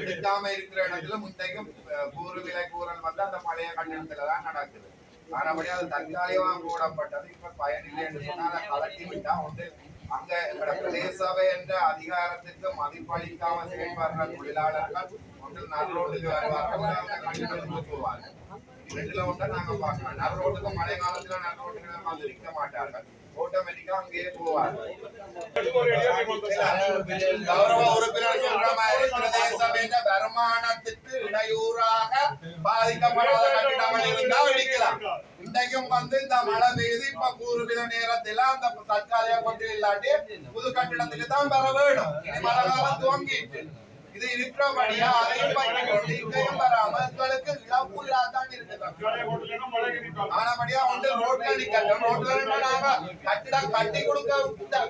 எடுக்காம இருக்கிற இடத்துல முந்தைக்கும் கூறு விலை கூறல் வந்து அந்த பழைய கட்டணத்துல தான் நடக்குது. ஆனபடி அது தற்காலிகமா போடப்பட்டது இப்ப பயனில்லை என்று சொன்னா அதை கலட்டி விட்டா வந்து அங்க எங்களோட பிரதேச சபை என்ற அதிகாரத்துக்கு மதிப்பளிக்காம செயல்படுற தொழிலாளர்கள் ஒன்று நல்ரோட்டுக்கு வருவார்கள் அந்த கட்டணத்துக்கு போவார்கள். ரெண்டுல ஒன்றை நாங்க பார்க்கலாம் நல்ரோட்டுக்கு மழை காலத்துல நல்ரோட்டுக்கு வந்து நிற்க மாட்டார்கள். ஆட்டோமேட்டிக்கா அங்கேயே போவார்கள். கௌரவ உறுப்பினர் சொல்ற மாதிரி பிரதேச வருமானத்துக்கு இடையூறாக பாதிக்கப்படாத கட்டிடங்கள் இருந்தா வெடிக்கலாம். இன்றைக்கும் வந்து இந்த மழை பெய்யுது இப்ப கூறுகிற நேரத்துல அந்த தற்காலிக கொண்டு இல்லாட்டி புது கட்டிடத்துக்கு தான் வர வேணும். மழை காலம் துவங்கிட்டு. இது இருக்கிறபடியா அதையும் பண்ணி கொண்டு இங்கேயும் வராம உங்களுக்கு இழப்பு இல்லாதான் இருக்குது. ஆனபடியா வந்து ரோட்ல நிக்கட்டும். ரோட்ல நின்னா நாங்க கட்டிடம் கட்டி கொடுக்க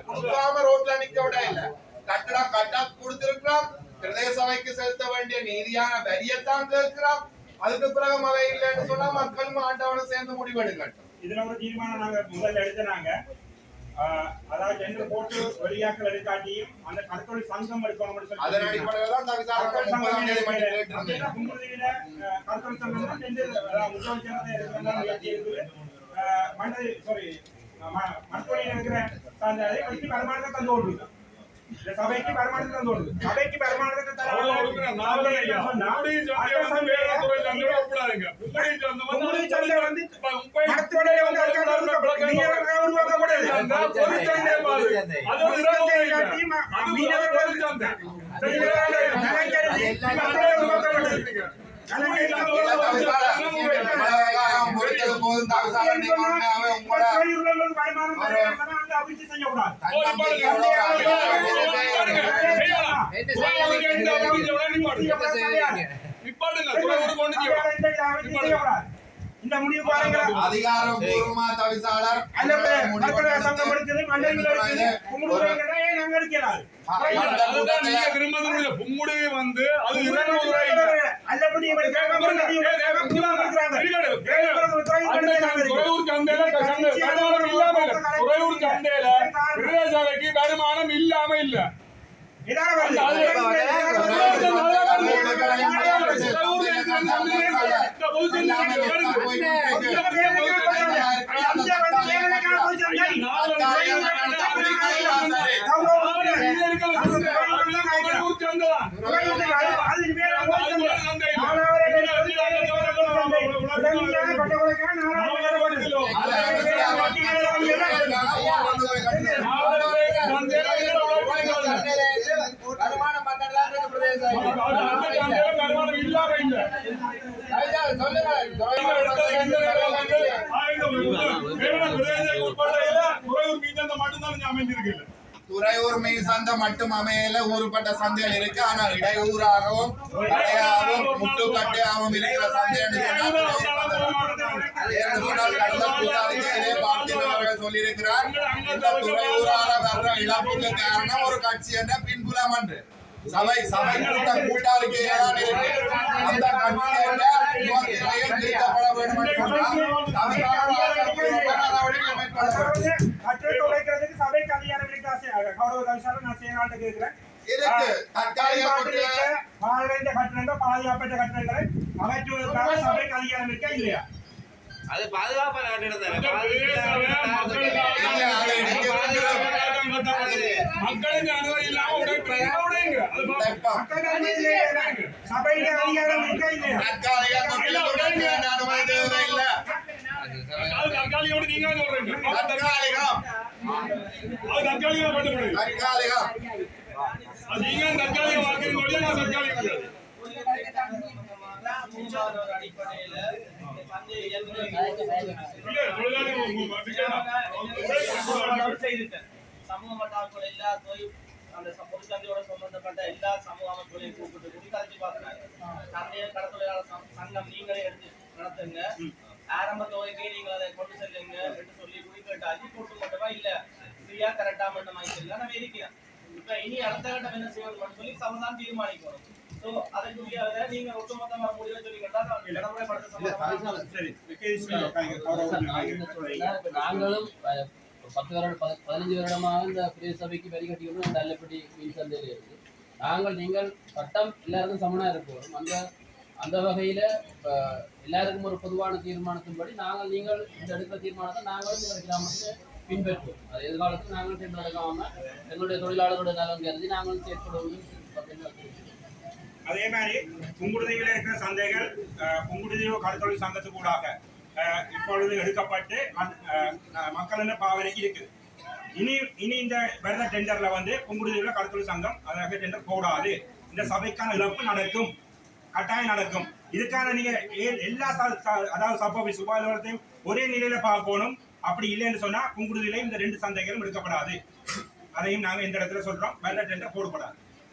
கொடுக்காம ரோட்ல நிக்க விட இல்ல. கட்டிடம் கட்ட கொடுத்திருக்கிறோம் பிரதேச சபைக்கு செலுத்த வேண்டிய நீதியான வரியத்தான் கேட்கிறோம் அதுக்கு பிறகு மழை இல்லைன்னு சொன்னா மக்களும் ஆண்டவனும் சேர்ந்து முடிவெடுக்கட்டும். இதுல ஒரு தீர்மானம் நாங்க முதல்ல எடுத்தனாங்க. ஆஹ் அதாவது டெண்டர் போட்டு வெளியாக்கள் எடுக்காட்டியும் அந்த கடற்கொலை சங்கம் இந்த விசாரணை கடற்கொலை சங்கம் தான் டெண்டர் அதாவது முதல் ஜனதை எடுக்கிறதா முயற்சி இருக்குது. இருக்கிற அந்த அதை வச்சு வருமானத்தை தந்து சபைக்கு வருமானத்தை தந்து வருமானத்தை வந்து அது ஒரு கொண்டு செய்யலாம். இந்த முடிவு பாருங்க அதிகாரப்பூர்வமா தவிசாளர் சங்கம் நாங்க எடுக்கிறாரு வந்து அது. அல்லபடி வருமானம் இல்லாம இல்ல. துறையூர் சந்தையில வருமானம் இந்த பொது சந்தை வருது. துறையூர் சந்தை தான். வருமானம் இல்லாம இல்ல அமைந்திருக்கு துறையூர் மீன் சந்தை மட்டும் அமையல. ஊருப்பட்ட சந்தைகள் இருக்கு. ஆனா இடையூறாகவும் கடையாகவும் முட்டுக்கட்டையாகவும் இருக்கிற சந்தை சொல்லியிருக்கிறார். இந்த துறையூரால வர்ற இழப்புக்கு காரணம் ஒரு கட்சி என்ற பின்புலம் என்று சபை சபை கூட்ட கூட்டாளிக்கு அந்த கட்சி என்ற முகத்திரையை திருத்தப்பட வேண்டும் என்று சொன்னால். சபைக்கு அதிகாரம் இருக்கு கௌரவ கவிசாரம் நான் செய்யறாண்டு கேட்கிறேன் இருக்கு தற்காலிக கொட்டிய பாரடைந்த கட்டணங்கள் பாதுகாப்பற்ற கட்டணங்களை அகற்றுவதற்காக சபைக்கு அதிகாரம் இருக்கா இல்லையா அது பாதுகாப்பான கட்டிடம் தானே மக்களுக்கு அனுமதி இல்லாம உடைப்பு சபைக்கு அதிகாரம் இருக்கா இல்லையா தற்காலிக கொட்டிய அனுமதி தேவையில்லை அது தற்காலிகோட நீங்க சொல்றீங்க அது தற்காலிகம் அது தற்காலிகம் பண்ண முடியும் தற்காலிகம். அது நீங்க தற்காலிக வாக்குறுதி சொல்லி நான் தற்காலிகம் கிடையாது இல்ல சமூக அந்த பொது சந்தையோட சம்பந்தப்பட்ட எல்லா சமூக அமைப்புகளையும் கூப்பிட்டு கூடி கலைச்சு பார்க்கிறாங்க. சந்தைய கடத்தொழிலாளர் சங்~ சங்கம் நீங்களே எடுத்து நடத்துங்க. ஆரம்ப தொகைக்கு நீங்கள் அதை கொண்டு செல்லுங்க என்று சொல்லி குடி கேட்டாச்சு கூட்டு மட்டுமா? இல்ல ஃப்ரீயா கரெக்டா மட்டும்? வாங்கிக்கலாம் நம்ம இருக்கிறேன் இப்ப இனி அடுத்த கட்டம் என்ன செய்யணும்னு சொல்லி சமதான் தீர்மானிக்கணும். சோ அதுக்குரிய அதை நீங்க ஒட்டுமொத்தமா முடிவு சொல்லிக்கிட்டா நடைமுறைப்படுத்த நாங்களும் பத்து வருடம் பதினஞ்சு வருடமாக இந்த பிரதேச சபைக்கு வரி கட்டிக்கொண்டு நல்லபடி மீன் சந்தையில் இருக்குது நாங்கள் நீங்கள் சட்டம் எல்லாருக்கும் சமனாக இருப்போம். அந்த அந்த வகையில் இப்போ எல்லாருக்கும் ஒரு பொதுவான தீர்மானத்தின்படி நாங்கள் நீங்கள் இந்த எடுக்கிற தீர்மானத்தை நாங்களும் எங்கள் கிராமத்தில் பின்பற்றுவோம். அது எதிர்காலத்தில் நாங்களும் பின்பற்றாம எங்களுடைய தொழிலாளர்களுடைய நலன் கருதி நாங்களும் செயற்படுவோம் அதே மாதிரி புங்குடுதியில் இருக்கிற சந்தைகள் அஹ், புங்குடுதீவு சங்கத்துக்கு கூடாக இப்பொழுது எடுக்கப்பட்டு மக்களின் பாவனைக்கு இருக்குது. இனி இனி இந்த வருத டெண்டர்ல வந்து புங்குடுதீவுல கடத்தொழில் சங்கம் அதாக டெண்டர் போடாது. இந்த சபைக்கான இழப்பு நடக்கும். கட்டாயம் நடக்கும். இதுக்கான நீங்க எல்லா அதாவது சப்போபி சுகாதாரத்தையும் ஒரே நிலையில பார்க்கணும். அப்படி இல்லைன்னு சொன்னா புங்குடுதியில இந்த ரெண்டு சந்தைகளும் எடுக்கப்படாது. அதையும் நாங்க இந்த இடத்துல சொல்றோம். வருத டெண்டர் போடப்படாது.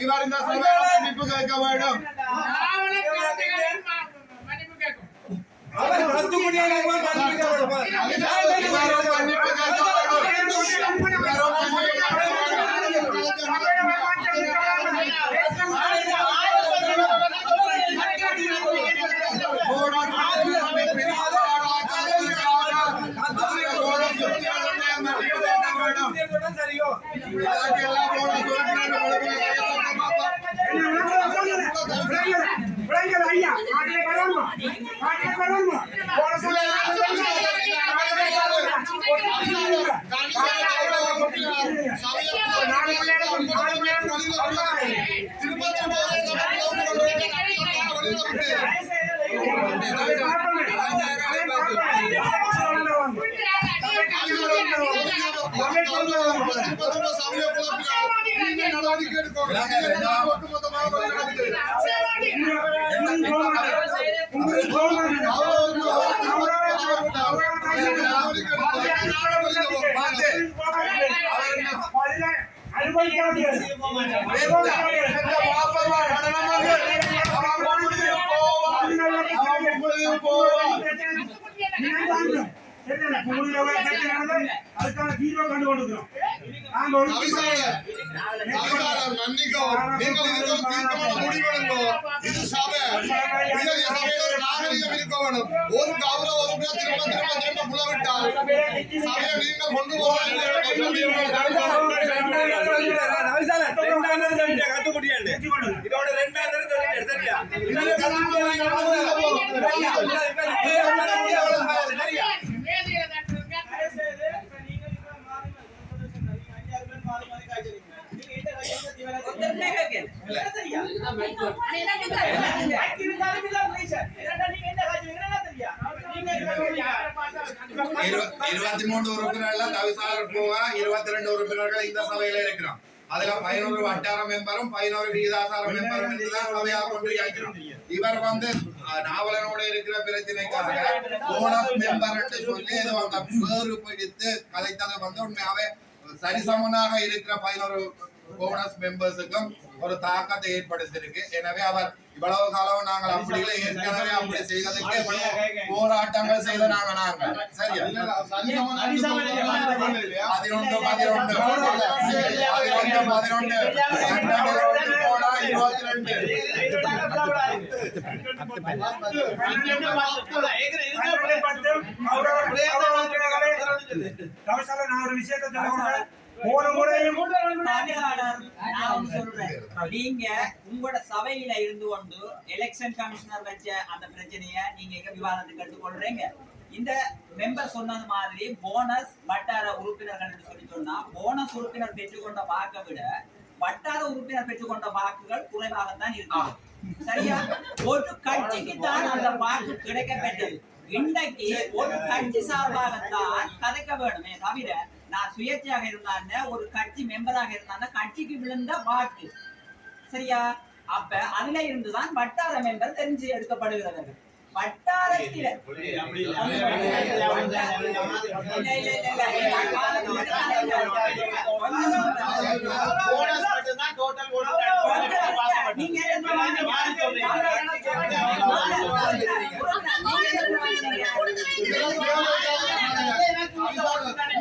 இவர் இந்த சபையில் மன்னிப்பு கேட்க வேண்டும் അനുഭവിക്കാതെ அதுக்கான தீர்வை கண்டு கொண்டிருக்கிறோம் நீங்கள் ஒரு திரும்ப திரும்ப திரும்ப புலவிட்டால் சபையை கொண்டு இதோட சரியா இருபத்தி மூன்று உறுப்பினர்கள் தவிசாளர் போக இருபத்தி ரெண்டு உறுப்பினர்கள் இந்த சபையில இருக்கிறோம். அதுல பதினோரு வட்டார மெம்பரும் பதினோரு விகிதாசார மெம்பரும் சபையாக கொண்டு இருக்கிறோம். இவர் வந்து நாவலனோட இருக்கிற பிரச்சனைக்காக போனஸ் மெம்பர் சொல்லி ஏதோ வந்து பேரு பிடித்து கதைத்ததை வந்து உண்மையாவே சரிசமனாக இருக்கிற பதினோரு போனஸ் மெம்பர்ஸுக்கும் ஒரு தாக்கத்தை ஏற்படுத்தியிருக்கு. எனவே அவர் இவ்வளவு காலம் நாங்கள் அப்படி ஏற்கனவே அப்படி செய்ததுக்கு போராட்டங்கள் செய்த நாங்க நாங்க சரியா? பதினொன்று பதினொன்று. பதினொன்று பதினொன்று. இருபத்தி ரெண்டு நான் ஒரு விஷயத்தை சொல்ல போன முறையும் நான் ஒண்ணு சொல்றேன். நீங்க உங்களோட சபையில இருந்து கொண்டு எலெக்ஷன் கமிஷனர் வச்ச அந்த பிரச்சனைய நீங்க எங்க விவாதத்துக்கு எடுத்துக்கொள்றீங்க? இந்த மெம்பர் சொன்னது மாதிரி போனஸ் வட்டார உறுப்பினர்கள் என்று சொல்லி சொன்னா போனஸ் உறுப்பினர் பெற்றுக்கொண்ட வாக்கை விட வட்டார உறுப்பினர் பெற்றுக்கொண்ட வாக்குகள் குறைவாகத்தான் இருக்கு. சரியா? ஒரு கட்சிக்கு தான் அந்த வாக்கு கிடைக்கப்பெற்றது. இன்றைக்கு ஒரு கட்சி சார்பாகத்தான் கதைக்க வேணுமே தவிர நான் சுயேட்சையாக இருந்தான்னு ஒரு கட்சி மெம்பராக இருந்தான்னா கட்சிக்கு விழுந்த வாக்கு. சரியா? அப்ப அதுல இருந்துதான் வட்டார மெம்பர் தெரிஞ்சு எடுக்கப்படுகிறார்கள் வட்டாரத்தில. நீங்க நீங்க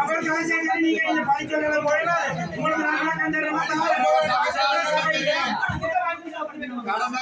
அவர் கவிசனை நீங்க இந்த பணிச்சொல்ல போயிடாது உங்களுக்கு நல்லா கண்டிருந்தா கடந்த